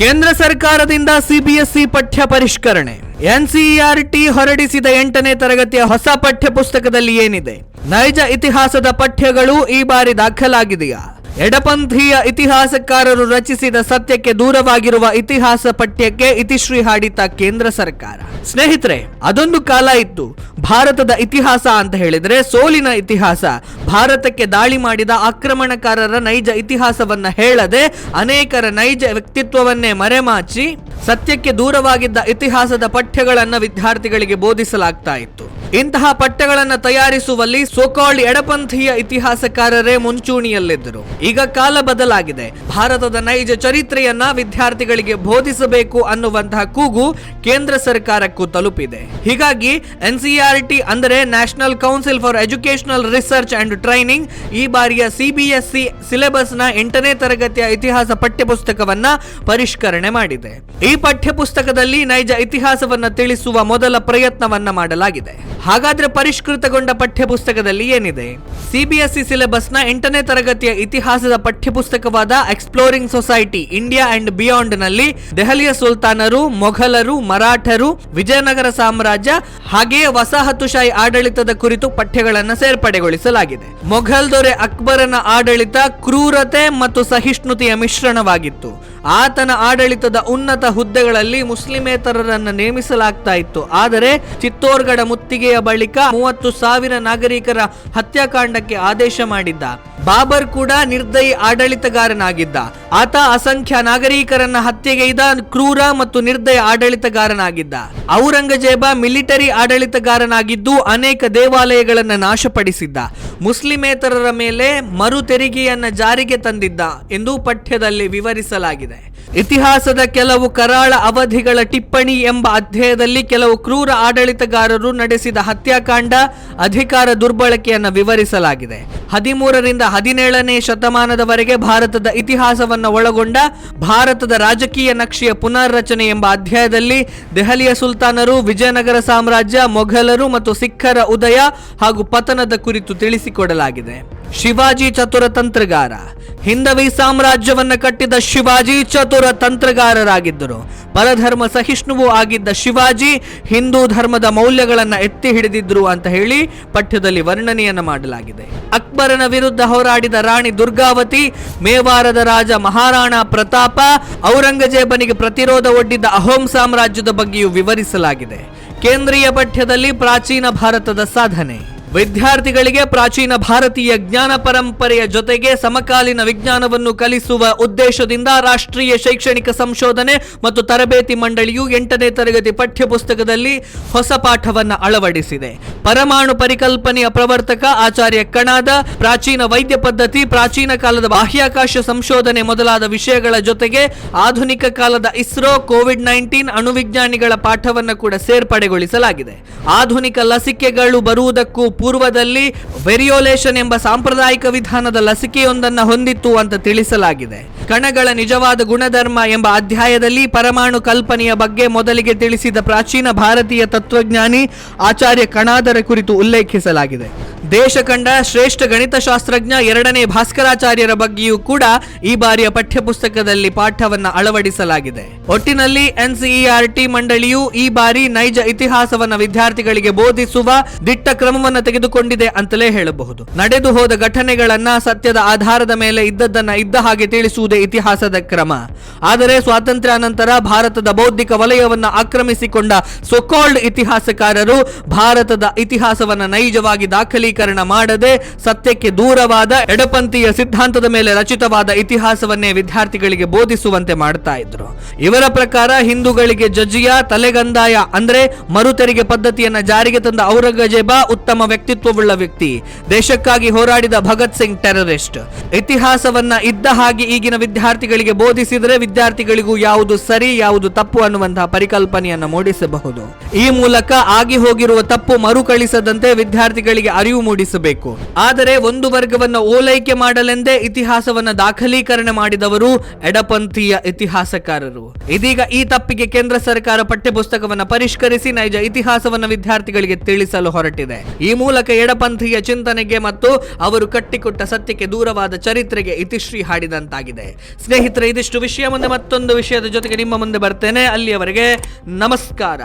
ಕೇಂದ್ರ ಸರ್ಕಾರದಿಂದ ಸಿಬಿಎಸ್ಇ ಪಠ್ಯ ಪರಿಷ್ಕರಣೆ. ಎನ್ಸಿಇಆರ್ಟಿ ಹೊರಡಿಸಿದ ಎಂಟನೇ ತರಗತಿಯ ಹೊಸ ಪಠ್ಯ ಪುಸ್ತಕದಲ್ಲಿ ಏನಿದೆ? ನೈಜ ಇತಿಹಾಸದ ಪಠ್ಯಗಳು ಈ ಬಾರಿ ದಾಖಲಾಗಿದೆಯಾ? ಎಡಪಂಥೀಯ ಇತಿಹಾಸಕಾರರು ರಚಿಸಿದ ಸತ್ಯಕ್ಕೆ ದೂರವಾಗಿರುವ ಇತಿಹಾಸ ಪಠ್ಯಕ್ಕೆ ಇತಿಶ್ರೀ ಹಾಡಿತ ಕೇಂದ್ರ ಸರ್ಕಾರ. ಸ್ನೇಹಿತರೆ, ಅದೊಂದು ಕಾಲ ಇತ್ತು. ಭಾರತದ ಇತಿಹಾಸ ಅಂತ ಹೇಳಿದರೆ ಸೋಲಿನ ಇತಿಹಾಸ. ಭಾರತಕ್ಕೆ ದಾಳಿ ಮಾಡಿದ ಆಕ್ರಮಣಕಾರರ ನೈಜ ಇತಿಹಾಸವನ್ನ ಹೇಳದೆ ಅನೇಕರ ನೈಜ ವ್ಯಕ್ತಿತ್ವವನ್ನೇ ಮರೆಮಾಚಿ ಸತ್ಯಕ್ಕೆ ದೂರವಾಗಿದ್ದ ಇತಿಹಾಸದ ಪಠ್ಯಗಳನ್ನು ವಿದ್ಯಾರ್ಥಿಗಳಿಗೆ ಬೋಧಿಸಲಾಗ್ತಾ ಇತ್ತು. ಇಂತಹ ಪಠ್ಯಗಳನ್ನು ತಯಾರಿಸುವಲ್ಲಿ ಸೋಕಾಲ್ಡ್ ಎಡಪಂಥೀಯ ಇತಿಹಾಸಕಾರರೇ ಮುಂಚೂಣಿಯಲ್ಲಿದ್ದರು. ಈಗ ಕಾಲ ಬದಲಾಗಿದೆ. ಭಾರತದ ನೈಜ ಚರಿತ್ರೆಯನ್ನ ವಿದ್ಯಾರ್ಥಿಗಳಿಗೆ ಬೋಧಿಸಬೇಕು ಅನ್ನುವಂತಹ ಕೂಗು ಕೇಂದ್ರ ಸರ್ಕಾರಕ್ಕೂ ತಲುಪಿದೆ. ಹೀಗಾಗಿ ಎನ್ಸಿಆರ್ಟಿ ಅಂದರೆ National Council for Educational Research and Training ಈ ಬಾರಿಯ ಸಿಬಿಎಸ್ಇ ಸಿಲೆಬಸ್ನ ಎಂಟನೇ ತರಗತಿಯ ಇತಿಹಾಸ ಪಠ್ಯಪುಸ್ತಕವನ್ನ ಪರಿಷ್ಕರಣೆ ಮಾಡಿದೆ. ಪಠ್ಯಪುಸ್ತಕದಲ್ಲಿ ನೈಜ ಇತಿಹಾಸವನ್ನ ತಿಳಿಸುವ ಮೊದಲ ಪ್ರಯತ್ನವನ್ನ ಮಾಡಲಾಗಿದೆ. ಹಾಗಾದ್ರೆ ಪರಿಷ್ಕೃತಗೊಂಡ ಪಠ್ಯಪುಸ್ತಕದಲ್ಲಿ ಏನಿದೆ? ಸಿಬಿಎಸ್ಇ ಸಿಲೆಬಸ್ನ ಎಂಟನೇ ತರಗತಿಯ ಇತಿಹಾಸದ ಪಠ್ಯಪುಸ್ತಕವಾದ ಎಕ್ಸ್ಪ್ಲೋರಿಂಗ್ ಸೊಸೈಟಿ ಇಂಡಿಯಾ ಅಂಡ್ ಬಿಯಾಂಡ್ನಲ್ಲಿ ದೆಹಲಿಯ ಸುಲ್ತಾನರು, ಮೊಘಲರು, ಮರಾಠರು, ವಿಜಯನಗರ ಸಾಮ್ರಾಜ್ಯ, ಹಾಗೆಯೇ ವಸಾಹತುಶಾಹಿ ಆಡಳಿತದ ಕುರಿತು ಪಠ್ಯಗಳನ್ನು ಸೇರ್ಪಡೆಗೊಳಿಸಲಾಗಿದೆ. ಮೊಘಲ್ ದೊರೆ ಅಕ್ಬರನ ಆಡಳಿತ ಕ್ರೂರತೆ ಮತ್ತು ಸಹಿಷ್ಣುತೆಯ ಮಿಶ್ರಣವಾಗಿತ್ತು. ಆತನ ಆಡಳಿತದ ಉನ್ನತ ಹುದ್ದೆಗಳಲ್ಲಿ ಮುಸ್ಲಿಮೇತರರನ್ನು ನೇಮಿಸಲಾಗ್ತಾ ಇತ್ತು. ಆದರೆ ಚಿತ್ತೋರ್ಗಢ ಮುತ್ತಿಗೆಯ ಬಳಿಕ ಮೂವತ್ತು ಸಾವಿರ ನಾಗರಿಕರ ಹತ್ಯಾಕಾಂಡಕ್ಕೆ ಆದೇಶ ಮಾಡಿದ್ದ. ಬಾಬರ್ ಕೂಡ ನಿರ್ದಯಿ ಆಡಳಿತಗಾರನಾಗಿದ್ದ. ಆತ ಅಸಂಖ್ಯ ನಾಗರಿಕರನ್ನ ಹತ್ಯೆಗೈದ ಕ್ರೂರ ಮತ್ತು ನಿರ್ದಯ ಆಡಳಿತಗಾರನಾಗಿದ್ದ. ಔರಂಗಜೇಬ ಮಿಲಿಟರಿ ಆಡಳಿತಗಾರನಾಗಿದ್ದು ಅನೇಕ ದೇವಾಲಯಗಳನ್ನು ನಾಶಪಡಿಸಿದ್ದ. ಮುಸ್ಲಿಮೇತರರ ಮೇಲೆ ಮರು ತೆರಿಗೆಯನ್ನ ಜಾರಿಗೆ ತಂದಿದ್ದ ಎಂದು ಪಠ್ಯದಲ್ಲಿ ವಿವರಿಸಲಾಗಿದೆ. ಇತಿಹಾಸದ ಕೆಲವು ಕರಾಳ ಅವಧಿಗಳ ಟಿಪ್ಪಣಿ ಎಂಬ ಅಧ್ಯಾಯದಲ್ಲಿ ಕೆಲವು ಕ್ರೂರ ಆಡಳಿತಗಾರರು ನಡೆಸಿದ ಹತ್ಯಾಕಾಂಡ ಅಧಿಕಾರ ದುರ್ಬಳಕೆಯನ್ನು ವಿವರಿಸಲಾಗಿದೆ. ಹದಿಮೂರರಿಂದ ಹದಿನೇಳನೇ ಶತಮಾನದವರೆಗೆ ಭಾರತದ ಇತಿಹಾಸವನ್ನು ಒಳಗೊಂಡ ಭಾರತದ ರಾಜಕೀಯ ನಕ್ಷೆಯ ಪುನರ್ರಚನೆ ಎಂಬ ಅಧ್ಯಾಯದಲ್ಲಿ ದೆಹಲಿಯ ಸುಲ್ತಾನರು, ವಿಜಯನಗರ ಸಾಮ್ರಾಜ್ಯ, ಮೊಘಲರು ಮತ್ತು ಸಿಖ್ಖರ ಉದಯ ಹಾಗೂ ಪತನದ ಕುರಿತು ತಿಳಿಸಿಕೊಡಲಾಗಿದೆ. ಶಿವಾಜಿ ಚತುರ ತಂತ್ರಗಾರ. ಹಿಂದವಿ ಸಾಮ್ರಾಜ್ಯವನ್ನ ಕಟ್ಟಿದ ಶಿವಾಜಿ ಚತುರ ತಂತ್ರಗಾರರಾಗಿದ್ದರು. ಪರಧರ್ಮ ಸಹಿಷ್ಣುವು ಆಗಿದ್ದ ಶಿವಾಜಿ ಹಿಂದೂ ಧರ್ಮದ ಮೌಲ್ಯಗಳನ್ನು ಎತ್ತಿ ಹಿಡಿದಿದ್ರು ಅಂತ ಹೇಳಿ ಪಠ್ಯದಲ್ಲಿ ವರ್ಣನೆಯನ್ನು ಮಾಡಲಾಗಿದೆ. ಅಕ್ಬರನ ವಿರುದ್ಧ ಹೋರಾಡಿದ ರಾಣಿ ದುರ್ಗಾವತಿ, ಮೇವಾರದ ರಾಜ ಮಹಾರಾಣಾ ಪ್ರತಾಪ, ಔರಂಗಜೇಬನಿಗೆ ಪ್ರತಿರೋಧ ಒಡ್ಡಿದ್ದ ಅಹೋಂ ಸಾಮ್ರಾಜ್ಯದ ಬಗ್ಗೆಯೂ ವಿವರಿಸಲಾಗಿದೆ. ಕೇಂದ್ರೀಯ ಪಠ್ಯದಲ್ಲಿ ಪ್ರಾಚೀನ ಭಾರತದ ಸಾಧನೆ. ವಿದ್ಯಾರ್ಥಿಗಳಿಗೆ ಪ್ರಾಚೀನ ಭಾರತೀಯ ಜ್ಞಾನ ಪರಂಪರೆಯ ಜೊತೆಗೆ ಸಮಕಾಲೀನ ವಿಜ್ಞಾನವನ್ನು ಕಲಿಸುವ ಉದ್ದೇಶದಿಂದ ರಾಷ್ಟ್ರೀಯ ಶೈಕ್ಷಣಿಕ ಸಂಶೋಧನೆ ಮತ್ತು ತರಬೇತಿ ಮಂಡಳಿಯು ಎಂಟನೇ ತರಗತಿ ಪಠ್ಯಪುಸ್ತಕದಲ್ಲಿ ಹೊಸ ಪಾಠವನ್ನು ಅಳವಡಿಸಿದೆ. ಪರಮಾಣು ಪರಿಕಲ್ಪನೆಯ ಪ್ರವರ್ತಕ ಆಚಾರ್ಯ ಕಣಾದ, ಪ್ರಾಚೀನ ವೈದ್ಯ ಪದ್ಧತಿ, ಪ್ರಾಚೀನ ಕಾಲದ ಬಾಹ್ಯಾಕಾಶ ಸಂಶೋಧನೆ ಮೊದಲಾದ ವಿಷಯಗಳ ಜೊತೆಗೆ ಆಧುನಿಕ ಕಾಲದ ಇಸ್ರೋ, ಕೋವಿಡ್ ನೈನ್ಟೀನ್ ಅಣುವಿಜ್ಞಾನಿಗಳ ಪಾಠವನ್ನು ಕೂಡ ಸೇರ್ಪಡೆಗೊಳಿಸಲಾಗಿದೆ. ಆಧುನಿಕ ಲಸಿಕೆಗಳು ಬರುವುದಕ್ಕೂ ಪೂರ್ವದಲ್ಲಿ ವೆರಿಯೋಲೇಷನ್ ಎಂಬ ಸಾಂಪ್ರದಾಯಿಕ ವಿಧಾನದ ಲಸಿಕೆಯೊಂದನ್ನು ಹೊಂದಿತ್ತು ಅಂತ ತಿಳಿಸಲಾಗಿದೆ. ಕಣಗಳ ನಿಜವಾದ ಗುಣಧರ್ಮ ಎಂಬ ಅಧ್ಯಾಯದಲ್ಲಿ ಪರಮಾಣು ಕಲ್ಪನೆಯ ಬಗ್ಗೆ ಮೊದಲಿಗೆ ತಿಳಿಸಿದ ಪ್ರಾಚೀನ ಭಾರತೀಯ ತತ್ವಜ್ಞಾನಿ ಆಚಾರ್ಯ ಕಣಾದರ ಕುರಿತು ಉಲ್ಲೇಖಿಸಲಾಗಿದೆ. ದೇಶ ಕಂಡ ಶ್ರೇಷ್ಠ ಗಣಿತಶಾಸ್ತ್ರಜ್ಞ ಎರಡನೇ ಭಾಸ್ಕರಾಚಾರ್ಯರ ಬಗ್ಗೆಯೂ ಕೂಡ ಈ ಬಾರಿಯ ಪಠ್ಯಪುಸ್ತಕದಲ್ಲಿ ಪಾಠವನ್ನ ಅಳವಡಿಸಲಾಗಿದೆ. ಒಟ್ಟಿನಲ್ಲಿ ಎನ್ಸಿಇಆರ್ಟಿ ಮಂಡಳಿಯು ಈ ಬಾರಿ ನೈಜ ಇತಿಹಾಸವನ್ನ ವಿದ್ಯಾರ್ಥಿಗಳಿಗೆ ಬೋಧಿಸುವ ದಿಟ್ಟ ಕ್ರಮವನ್ನ ತೆಗೆದುಕೊಂಡಿದೆ ಅಂತಲೇ ಹೇಳಬಹುದು. ನಡೆದು ಹೋದ ಘಟನೆಗಳನ್ನ ಸತ್ಯದ ಆಧಾರದ ಮೇಲೆ ಇದ್ದದ್ದನ್ನ ಇದ್ದ ಹಾಗೆ ತಿಳಿಸುವುದೇ ಇತಿಹಾಸದ ಕ್ರಮ. ಆದರೆ ಸ್ವಾತಂತ್ರ್ಯ ನಂತರ ಭಾರತದ ಬೌದ್ಧಿಕ ವಲಯವನ್ನ ಆಕ್ರಮಿಸಿಕೊಂಡ ಸೊಕಾಲ್ಡ್ ಇತಿಹಾಸಕಾರರು ಭಾರತದ ಇತಿಹಾಸವನ್ನ ನೈಜವಾಗಿ ದಾಖಲೀಕರಣ ಮಾಡದೆ ಸತ್ಯಕ್ಕೆ ದೂರವಾದ ಎಡಪಂಥೀಯ ಸಿದ್ಧಾಂತದ ಮೇಲೆ ರಚಿತವಾದ ಇತಿಹಾಸವನ್ನೇ ವಿದ್ಯಾರ್ಥಿಗಳಿಗೆ ಬೋಧಿಸುವಂತೆ ಮಾಡ್ತಾ ಇದ್ರು. ಇವರ ಪ್ರಕಾರ ಹಿಂದೂಗಳಿಗೆ ಜಜಿಯಾ ತಲೆಗಂದಾಯ ಅಂದ್ರೆ ಮರುತೆರಿಗೆ ಪದ್ಧತಿಯನ್ನ ಜಾರಿಗೆ ತಂದ ಔರಂಗಜೇಬ ಉತ್ತಮ ವ್ಯಕ್ತಿತ್ವವುಳ್ಳ ವ್ಯಕ್ತಿ. ದೇಶಕ್ಕಾಗಿ ಹೋರಾಡಿದ ಭಗತ್ ಸಿಂಗ್ ಟೆರರಿಸ್ಟ್. ಇತಿಹಾಸವನ್ನ ಇದ್ದ ಹಾಗೆ ಈಗಿನ ವಿದ್ಯಾರ್ಥಿಗಳಿಗೆ ಬೋಧಿಸಿದರೆ ವಿದ್ಯಾರ್ಥಿಗಳಿಗೂ ಯಾವುದು ಸರಿ, ಯಾವುದು ತಪ್ಪು ಅನ್ನುವಂತಹ ಪರಿಕಲ್ಪನೆಯನ್ನ ಮೂಡಿಸಬಹುದು. ಈ ಮೂಲಕ ಆಗಿ ಹೋಗಿರುವ ತಪ್ಪು ಮರುಕಳಿಸದಂತೆ ವಿದ್ಯಾರ್ಥಿಗಳಿಗೆ ಅರಿವು ಮೂಡಿಸಬೇಕು. ಆದರೆ ಒಂದು ವರ್ಗವನ್ನ ಓಲೈಕೆ ಮಾಡಲೆಂದೇ ಇತಿಹಾಸವನ್ನ ದಾಖಲೀಕರಣ ಮಾಡಿದವರು ಎಡಪಂಥೀಯ ಇತಿಹಾಸಕಾರರು. ಇದೀಗ ಈ ತಪ್ಪಿಗೆ ಕೇಂದ್ರ ಸರ್ಕಾರ ಪಠ್ಯಪುಸ್ತಕವನ್ನ ಪರಿಷ್ಕರಿಸಿ ನೈಜ ಇತಿಹಾಸವನ್ನ ವಿದ್ಯಾರ್ಥಿಗಳಿಗೆ ತಿಳಿಸಲು ಹೊರಟಿದೆ. ಈ ಮೂಲಕ ಎಡಪಂಥೀಯ ಚಿಂತನೆಗೆ ಮತ್ತು ಅವರು ಕಟ್ಟಿಕೊಟ್ಟ ಸತ್ಯಕ್ಕೆ ದೂರವಾದ ಚರಿತ್ರೆಗೆ ಇತಿಶ್ರೀ ಹಾಡಿದಂತಾಗಿದೆ. ಸ್ನೇಹಿತರೆ, ಇದಿಷ್ಟು ವಿಷಯ. ಮುಂದೆ ಮತ್ತೊಂದು ವಿಷಯದ ಜೊತೆಗೆ ನಿಮ್ಮ ಮುಂದೆ ಬರ್ತೇನೆ. ಅಲ್ಲಿಯವರೆಗೆ ನಮಸ್ಕಾರ.